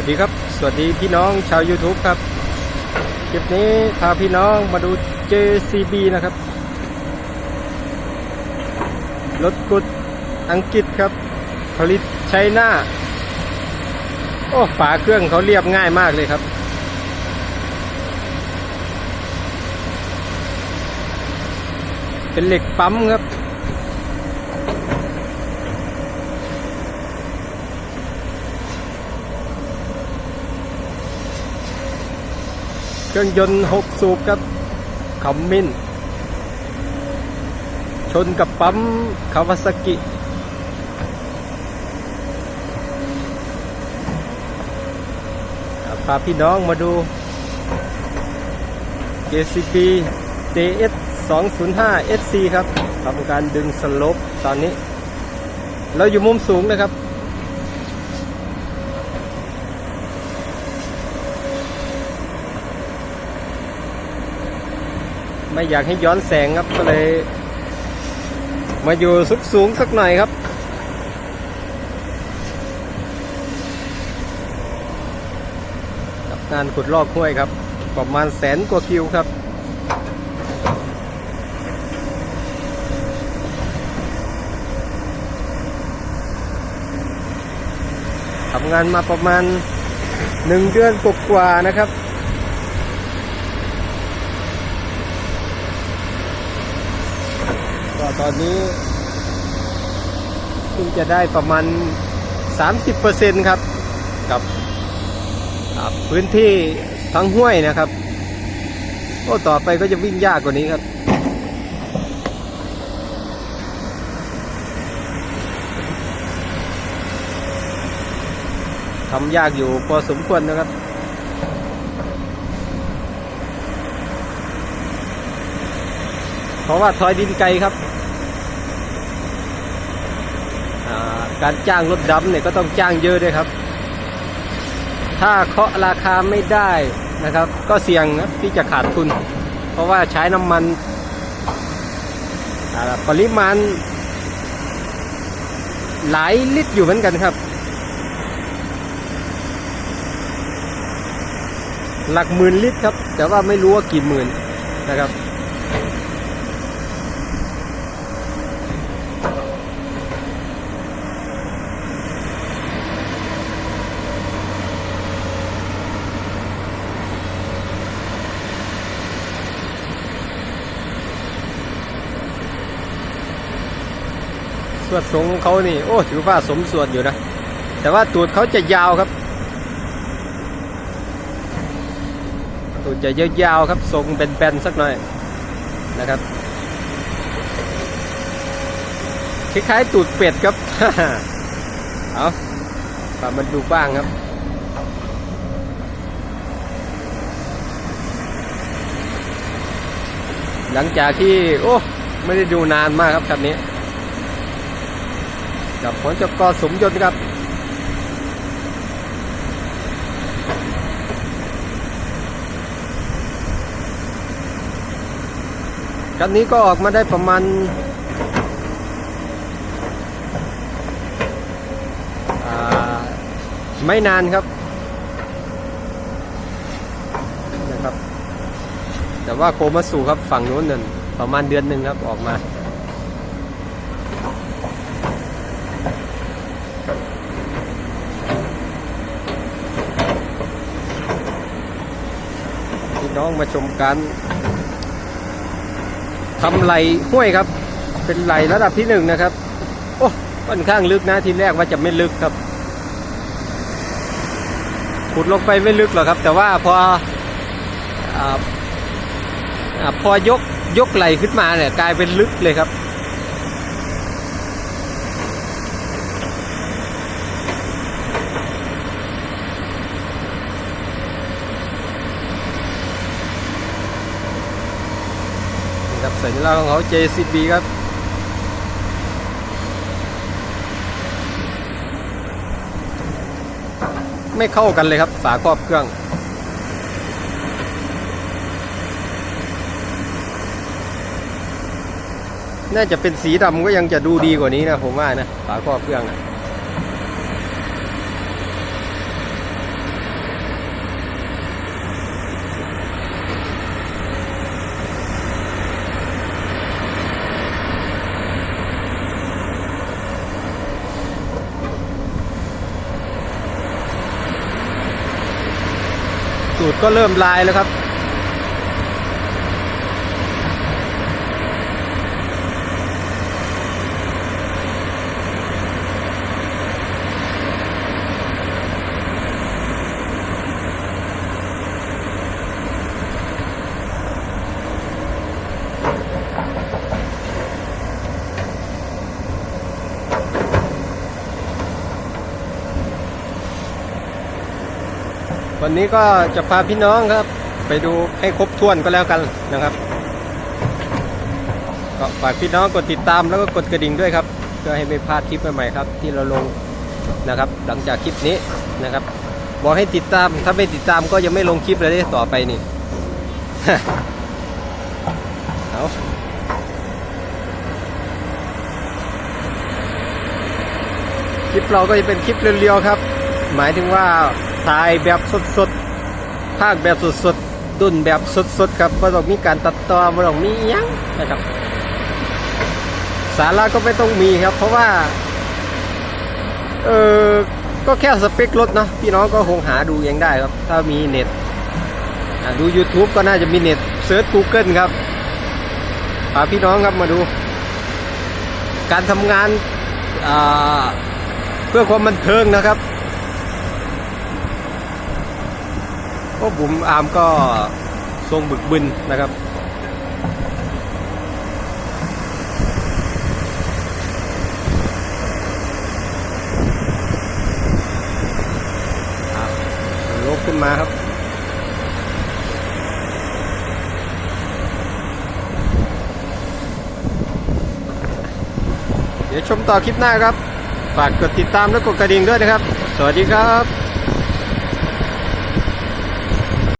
วัสดีครับ สวัสดีพี่น้องชาว YouTube ครับ คลิปนี้พาพี่น้องมาดู JCB นะครับ รถกุดอังกฤษครับ ผลิตไชน่า โอ้ ฝาเครื่องเขาเรียบง่ายมากเลยครับ เป็นเหล็กปั๊มครับ รื่องยนต์ 6 สูบครับขมมินชนกับปั๊มคาวาซากิพาพี่น้องมาดู JCB JS 205 SC ครับทำการดึงสลปตอนนี้ เราอยู่มุมสูงนะครับ ไม่อยากให้ย้อนแสงครับก็เลย มาอยู่สุกสูงสักหน่อยครับ กับงานขุดลอกห้วยครับ ประมาณแสนกว่าคิวครับทำงานมาประมาณหนึ่งเดือนกว่าๆนะครับ ตอนนี้เพิ่งจะได้ประมาณ 30%ครับกับพื้นที่ทั้งห้วยนะครับโอ้ต่อไปก็จะวิ่งยากกว่านี้ครับ ทำยากอยู่พอสมควรนะครับเพราะว่าทอยดินไกลครับอ่า การจ้างรถดำเนี่ยก็ต้องจ้างเยอะด้วยครับ ถ้าเคาะราคาไม่ได้นะครับ ก็เสี่ยงนะที่จะขาดทุน เพราะว่าใช้น้ำมันปริมาณหลายลิตรอยู่เหมือนกันครับ หลักหมื่นลิตรครับ แต่ว่าไม่รู้ว่ากี่หมื่นนะครับ สวดทรงเขานี่ โอ้ถือว่าสมส่วนอยู่นะ แต่ว่าตูดเขาจะยาวครับ ตูดจะยาวๆครับทรงแบนๆสักหน่อยนะครับคล้ายๆตูดเป็ดครับ เอาปามันดูบ้างครับ หลังจากที่ โอ้ ไม่ได้ดูนานมากครับคันนี้ กับผลจกกอสมยนต์ครับกันนี้ก็ออกมาได้ประมาณไม่นานครับนะครับ แต่ว่าโคมาสู่ครับฝั่งนู้นนั่นประมาณเดือนหนึ่งครับออกมา พี่น้องมาชมการทำไหลห้วยครับ เป็นไหลระดับที่หนึ่งนะครับ โอ้ค่อนข้างลึกนะทีแรกว่าจะไม่ลึกครับขุดลงไปไม่ลึกหรอกครับ แต่ว่าพออาอาพอยกยกไหลขึ้นมาเนี่ยกลายเป็นลึกเลยครับ สัญลักษณ์ของเขา JCB ครับไม่เข้ากันเลยครับ ฝาครอบเครื่อง น่าจะเป็นสีดำก็ยังจะดูดีกว่านี้นะผมว่านะ ฝาครอบเครื่องนะ ก็เริ่มลายแล้วครับ วันนี้ก็จะพาพี่น้องครับ ไปดูให้ครบถ้วนก็แล้วกันนะครับก็ฝากพี่น้องกดติดตามแล้วก็กดกระดิ่งด้วยครับเพื่อให้ไม่พลาดคลิปใหม่ๆครับ ที่เราลงนะครับ หลังจากคลิปนี้นะครับ บอกให้ติดตามถ้าไม่ติดตามก็ยังไม่ลงคลิปเลยต่อไปนี่เอาคลิปเราก็จะเป็นคลิปเรียวๆครับ หมายถึงว่า ถ่ายแบบสดๆภาคแบบสดๆดุนแบบสดๆครับไม่ต้องมีการตัดต่อไม่ต้องมียังนะครับ สาระก็ไม่ต้องมีครับ เพราะว่าเออก็แค่สเปครถเนาะพี่น้องก็คงหาดูเองได้ครับ ถ้ามีเน็ตดู YouTube ก็น่าจะมีเน็ตเซิร์ช Google ครับพาพี่น้องครับมาดู การทำงานเพื่อความบันเทิงนะครับ ก็บุ๋มอาร์มก็ทรงบึกบึนนะครับลกขึ้นมาครับเดี๋ยวชมต่อคลิปหน้าครับ ฝากกดติดตามและกดกระดิ่งด้วยนะครับ สวัสดีครับ